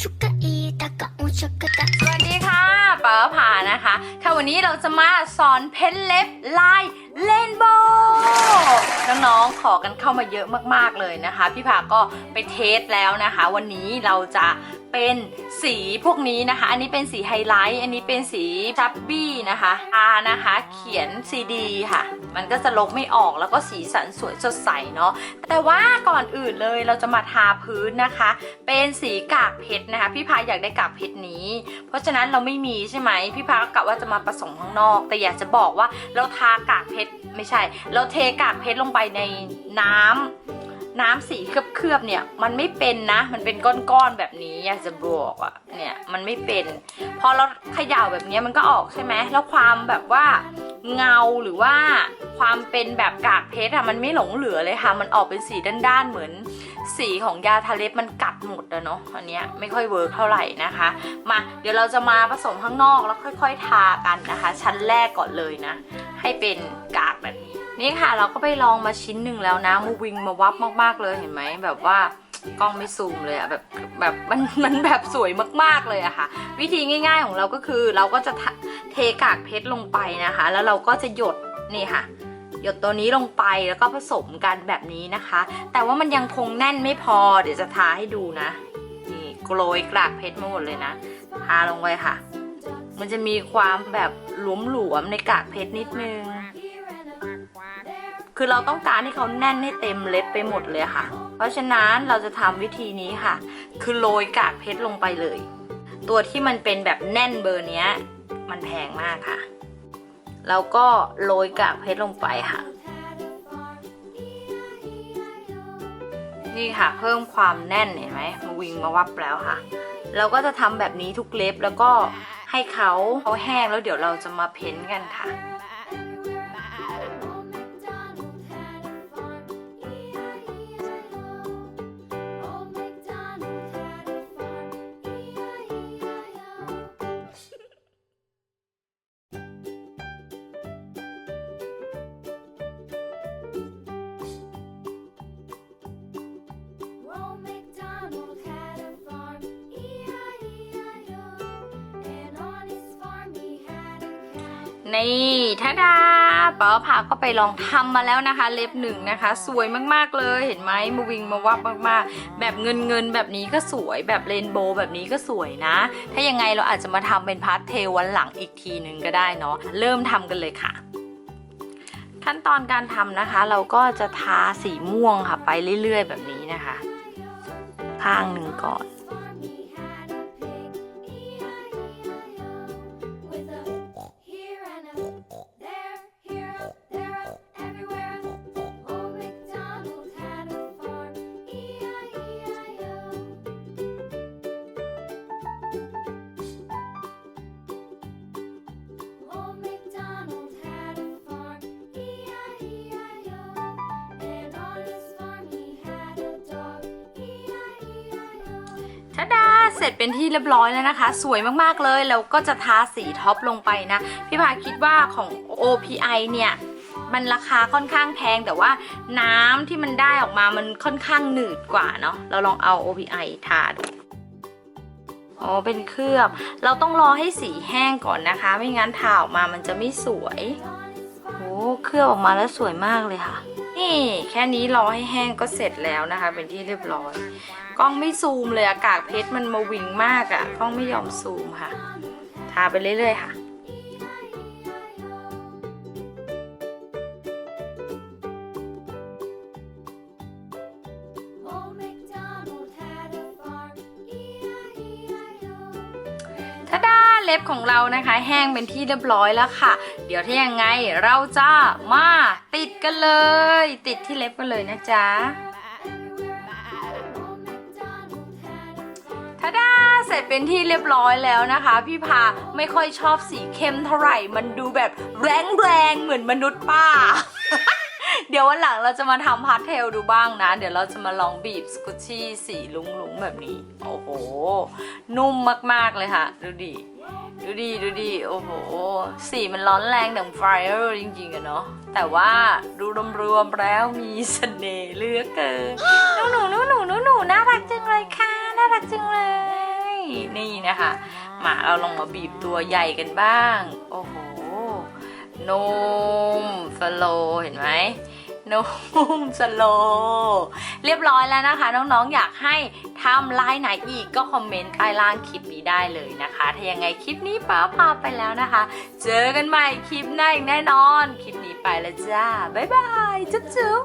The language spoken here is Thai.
ชุกกะอีตะกะอุชุกกะตะสวัสดีค่ะป๋าผานะคะ ค่ะวันนี้เราจะมาสอนเพ้นเล็บลาย เลนโบน้องๆขอกันเข้ามาเยอะมากๆเลยนะคะ พี่ผาก็ไปเทสแล้วนะคะ วันนี้เราจะเป็นสีพวกนี้นะคะ อันนี้เป็นสีไฮไลท์ อันนี้เป็นสีชับบี้นะคะทานะคะ เขียนซีดีค่ะ มันก็จะลบไม่ออกแล้วก็สีสันสวยสดใสเนาะ แต่ว่าก่อนอื่นเลยเราจะมาทาพื้นนะคะ เป็นสีกากเพชรนะคะ พี่พาอยากได้กากเพชรนี้ เพราะฉะนั้นเราไม่มีใช่ไหม พี่พาก็กะว่าจะมาผสมข้างนอก แต่อยากจะบอกว่าเราทากากเพชร ไม่ใช่ เราเทกากเพชรลงไปในน้ำน้ำสีเคลือบๆเนี่ย มันไม่เป็นนะ มันเป็นก้อนๆแบบนี้อยากจะบอกอะเนี่ยมันไม่เป็น พอเราเขย่าแบบนี้มันก็ออกใช่ไหมแล้วความแบบว่าเงาหรือว่าความเป็นแบบกากเพชรอะมันไม่หลงเหลือเลยค่ะ มันออกเป็นสีด้านๆเหมือนสีของยาทาเล็บมันกัดหมดอะเนาะอันเนี้ยไม่ค่อยเวิร์กเท่าไหร่นะคะ มาเดี๋ยวเราจะมาผสมข้างนอกแล้วค่อย ๆ ทากันนะคะ ชั้นแรกก่อนเลยนะ ให้เป็นกากแบบนี้ นี่ค่ะเราก็ไปลองมาชิ้นหนึ่งแล้วนะมูวิงมาวับมากๆเลยเห็นไหมแบบว่ากล้องไม่ซูมเลยอะแบบแบบมันมันแบบสวยมากๆเลยอะค่ะ วิธีง่ายๆของเราก็คือเราก็จะเทกากเพชรลงไปนะคะ แล้วเราก็จะหยดนี่ค่ะหยดตัวนี้ลงไปแล้วก็ผสมกันแบบนี้นะคะ แต่ว่ามันยังคงแน่นไม่พอ เดี๋ยวจะทาให้ดูนะ นี่โกรยกรากเพชรมาหมดเลยนะ ทาลงไปค่ะ มันจะมีความแบบหลวมๆในกากเพชรนิดนึง คือเราต้องการให้เขาแน่นให้เต็มเล็บไปหมดเลยค่ะ เพราะฉะนั้นเราจะทำวิธีนี้ค่ะ คือโรยกากเพชรลงไปเลย ตัวที่มันเป็นแบบแน่นเบอร์เนี้ย มันแพงมากค่ะ แล้วก็โรยกากเพชรลงไปค่ะ นี่ค่ะ เพิ่มความแน่นเห็นไหมมาวิงมาวับแล้วค่ะ เราก็จะทำแบบนี้ทุกเล็บแล้วก็ ให้เขาเขาแห้งแล้วเดี๋ยวเราจะมาเพ้นท์กันค่ะ นี่ท่าดาป๋าผาก็ไปลองทำมาแล้วนะคะ เล็บหนึ่งนะคะ สวยมากๆเลยเห็นไหมมาวิงมาวับมากๆ แบบเงินเงินๆแบบนี้ก็สวยแบบเรนโบว์แบบนี้ก็สวยนะ ถ้ายังไงเราอาจจะมาทำเป็นพาร์ทเทลวันหลังอีกทีหนึ่งก็ได้เนาะเริ่มทำกันเลยค่ะขั้นตอนการทำนะคะ เราก็จะทาสีม่วงค่ะไปเรื่อยๆ แบบนี้นะคะ ข้างหนึ่งก่อน ทะดาเสร็จเป็นที่เรียบร้อยแล้วนะคะ สวยมากๆเลย แล้วก็จะทาสีท็อปลงไปนะ พี่พาคิดว่าของ OPI เนี่ยมันราคาค่อนข้างแพงแต่ว่าน้ำที่มันได้ออกมามันค่อนข้างหนืดกว่าเนาะเราลองเอา OPI ทาดูอ๋อเป็นเคลือบ เราต้องรอให้สีแห้งก่อนนะคะ ไม่งั้นทาออกมามันจะไม่สวย โอ้เคลือบออกมาแล้วสวยมากเลยค่ะ นี่แค่นี้รอให้แห้งก็เสร็จแล้วนะคะ เป็นที่เรียบร้อย กล้องไม่ซูมเลยอากาศเพชรมันมาวิ่งมากอะ่ะ กล้องไม่ยอมซูมค่ะ ทาไปเรื่อยๆค่ะ Old MacDonald had a farm, E-I-E-I-O. ทาดาเล็บของเรานะคะ แห้งเป็นที่เรียบร้อยแล้วค่ะ เดี๋ยวถ้ายังไงเราจะมาติดกันเลย ติดที่เล็บกันเลยนะจ๊ะทาดาเสร็จเป็นที่เรียบร้อยแล้วนะคะ พี่พาไม่ค่อยชอบสีเข้มเท่าไหร่ มันดูแบบแรงๆเหมือนมนุษย์ป้า เดี๋ยววันหลังเราจะมาทำพาสเทลดูบ้างนะ เดี๋ยวเราจะมาลองบีบสกุชชี่สีลุงๆแบบนี้ โอ้โห นุ่มมากๆเลยค่ะ ดูดิ ดูดิ ดูดิ โอ้โห สีมันร้อนแรงดังไฟเออร์จริงๆอะเนาะ แต่ว่าดูรวมๆแล้วมีเสน่ห์เหลือเกินหนูหนูหนูหนูหนูนูน่ารักจังเลยค่ะ น่ารักจังเลย นี่นะคะมาเราลองมาบีบตัวใหญ่กันบ้าง โอ้โหนมสโลเห็นไหม นมสโล เรียบร้อยแล้วนะคะ น้องๆ อยากให้ทำลายไหนอีกก็คอมเมนต์ใต้ล่างคลิปนี้ได้เลยนะคะ ถ้ายังไงคลิปนี้ป้าพาไปแล้วนะคะ เจอกันใหม่คลิปหน้าอีกแน่นอน คลิปนี้ไปแล้วจ้า บ๊ายบาย จุ๊บจุ๊บ